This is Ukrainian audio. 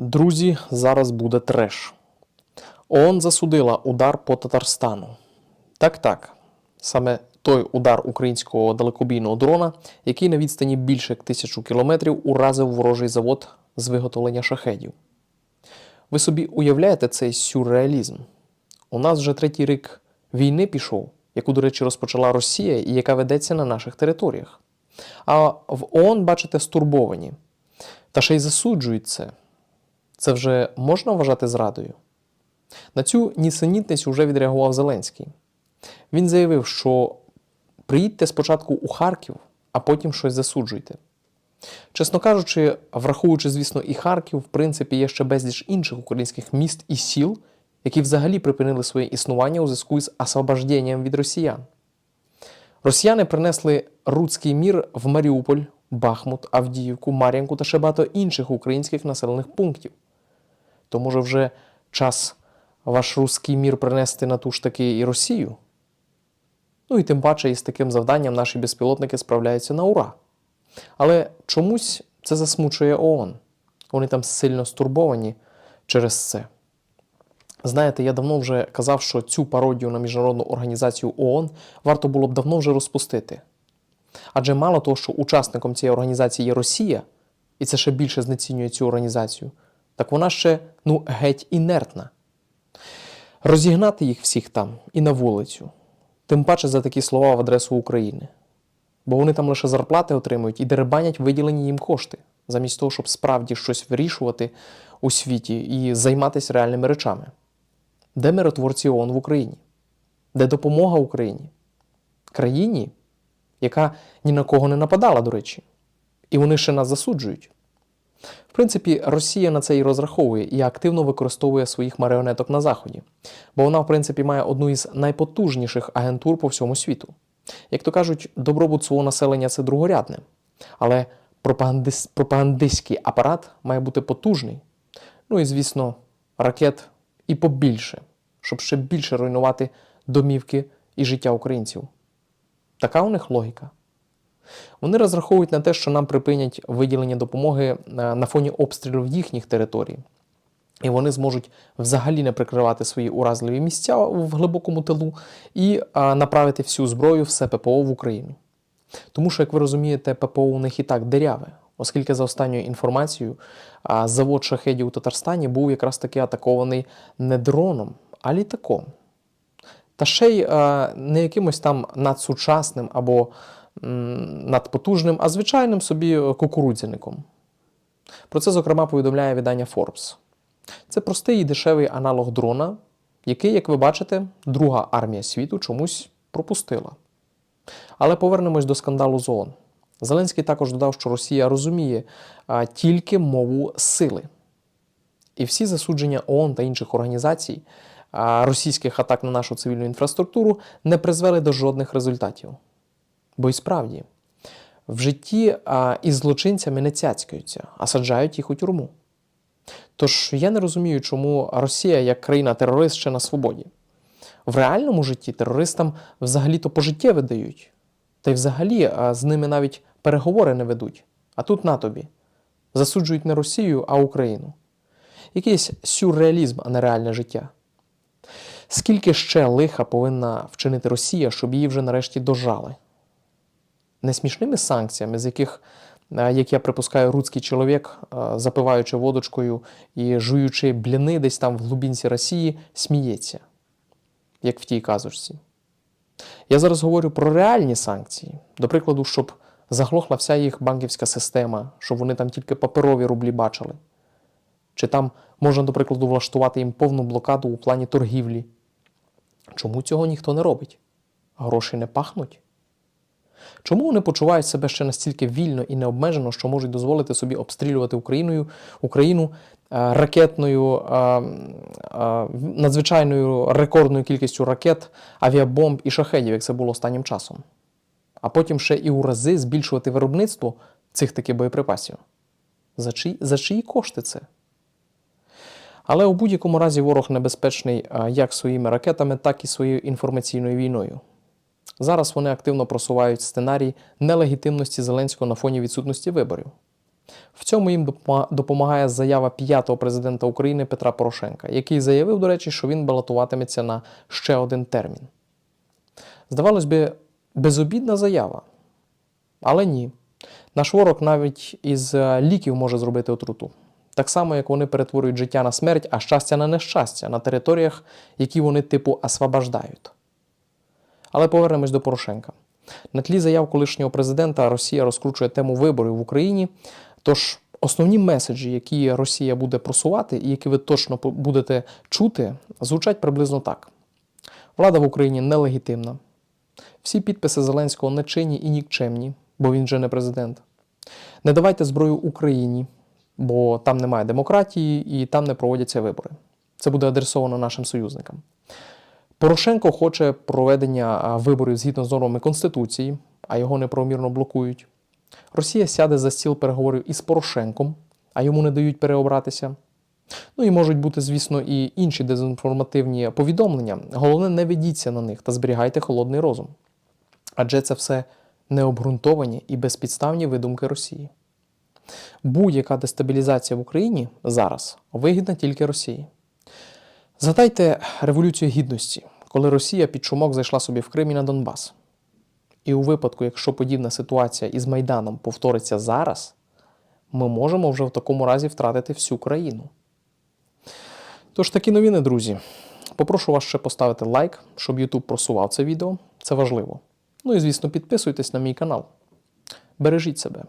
Друзі, зараз буде треш. ООН засудила удар по Татарстану. Так, так. Саме той удар українського далекобійного дрона, який на відстані більше тисячу кілометрів уразив ворожий завод з виготовлення шахедів. Ви собі уявляєте цей сюрреалізм? У нас вже третій рік війни пішов, яку, до речі, розпочала Росія і яка ведеться на наших територіях. А в ООН, бачите, стурбовані. Та ще й засуджують це. Це вже можна вважати зрадою? На цю нісенітність вже відреагував Зеленський. Він заявив, що приїдьте спочатку у Харків, а потім щось засуджуйте. Чесно кажучи, враховуючи, звісно, і Харків, в принципі, є ще безліч інших українських міст і сіл, які взагалі припинили своє існування у зв'язку з освобожденням від росіян. Росіяни принесли руцький мір в Маріуполь, Бахмут, Авдіївку, Мар'янку та ще багато інших українських населених пунктів. То може вже час ваш руський мір принести на ту ж таки і Росію? Ну і тим паче із таким завданням наші безпілотники справляються на ура. Але чомусь це засмучує ООН. Вони там сильно стурбовані через це. Знаєте, я давно вже казав, що цю пародію на міжнародну організацію ООН варто було б давно вже розпустити. Адже мало того, що учасником цієї організації є Росія, і це ще більше знецінює цю організацію, так вона ще ну, геть інертна. Розігнати їх всіх там і на вулицю, тим паче за такі слова в адресу України. Бо вони там лише зарплати отримують і деребанять виділені їм кошти, замість того, щоб справді щось вирішувати у світі і займатися реальними речами. Де миротворці ООН в Україні? Де допомога Україні? Країні, яка ні на кого не нападала, до речі. І вони ще нас засуджують. В принципі, Росія на це і розраховує і активно використовує своїх маріонеток на Заході, бо вона, в принципі, має одну із найпотужніших агентур по всьому світу. Як то кажуть, добробут свого населення це другорядне, але пропагандис... пропагандистський апарат має бути потужний. Ну і, звісно, ракет і побільше, щоб ще більше руйнувати домівки і життя українців. Така у них логіка. Вони розраховують на те, що нам припинять виділення допомоги е, на фоні обстрілів їхніх територій. І вони зможуть взагалі не прикривати свої уразливі місця в глибокому тилу і а, направити всю зброю, все ППО в Україну. Тому що, як ви розумієте, ППО у них і так деряве, оскільки за останньою інформацією, а, завод шахедів у Татарстані був якраз таки атакований не дроном, а літаком. Та ще й не якимось там надсучасним або надпотужним, а звичайним собі кукурудзяником. Про це, зокрема, повідомляє видання Forbes. Це простий і дешевий аналог дрона, який, як ви бачите, друга армія світу чомусь пропустила. Але повернемось до скандалу з ООН. Зеленський також додав, що Росія розуміє а, тільки мову сили. І всі засудження ООН та інших організацій а, російських атак на нашу цивільну інфраструктуру не призвели до жодних результатів. Бо і справді, в житті а, із злочинцями не цяцькаються, а саджають їх у тюрму. Тож я не розумію, чому Росія як країна-терорист ще на свободі. В реальному житті терористам взагалі-то пожиттєве дають. Та й взагалі а, з ними навіть переговори не ведуть. А тут на тобі. Засуджують не Росію, а Україну. Якийсь сюрреалізм, а не реальне життя. Скільки ще лиха повинна вчинити Росія, щоб її вже нарешті дожали? Не смішними санкціями, з яких е, як я припускаю, руцький чоловік, е, запиваючи водочкою і жуючи бліни десь там в глубинці Росії, сміється, як в тій казочці. Я зараз говорю про реальні санкції, до прикладу, щоб заглохла вся їх банківська система, щоб вони там тільки паперові рублі бачили. Чи там можна, до прикладу, влаштувати їм повну блокаду у плані торгівлі. Чому цього ніхто не робить? Гроші не пахнуть? Чому вони почувають себе ще настільки вільно і необмежено, що можуть дозволити собі обстрілювати Україною, Україну е, ракетною, е, е, надзвичайною рекордною кількістю ракет, авіабомб і шахедів, як це було останнім часом? А потім ще і у рази збільшувати виробництво цих таких боєприпасів? За чиї, за чиї кошти це? Але у будь-якому разі ворог небезпечний як своїми ракетами, так і своєю інформаційною війною. Зараз вони активно просувають сценарій нелегітимності Зеленського на фоні відсутності виборів. В цьому їм допомагає заява п'ятого президента України Петра Порошенка, який заявив, до речі, що він балотуватиметься на ще один термін. Здавалось би, безобідна заява. Але ні. Наш ворог навіть із е, ліків може зробити отруту. Так само, як вони перетворюють життя на смерть, а щастя на нещастя на територіях, які вони типу освобождають. Але повернемось до Порошенка. На тлі заяв колишнього президента Росія розкручує тему виборів в Україні. Тож основні меседжі, які Росія буде просувати, і які ви точно будете чути, звучать приблизно так: влада в Україні нелегітимна. Всі підписи Зеленського нечинні і нікчемні, бо він же не президент. Не давайте зброю Україні, бо там немає демократії і там не проводяться вибори. Це буде адресовано нашим союзникам. Порошенко хоче проведення виборів згідно з нормами Конституції, а його неправомірно блокують. Росія сяде за стіл переговорів із Порошенком, а йому не дають переобратися. Ну і можуть бути, звісно, і інші дезінформативні повідомлення. Головне, не ведіться на них та зберігайте холодний розум. Адже це все необґрунтовані і безпідставні видумки Росії. Будь-яка дестабілізація в Україні зараз вигідна тільки Росії. Згадайте Революцію Гідності, коли Росія під шумок зайшла собі в Крим і на Донбас. І у випадку, якщо подібна ситуація із Майданом повториться зараз, ми можемо вже в такому разі втратити всю країну. Тож такі новини, друзі. Попрошу вас ще поставити лайк, щоб YouTube просував це відео. Це важливо. Ну і звісно, підписуйтесь на мій канал. Бережіть себе.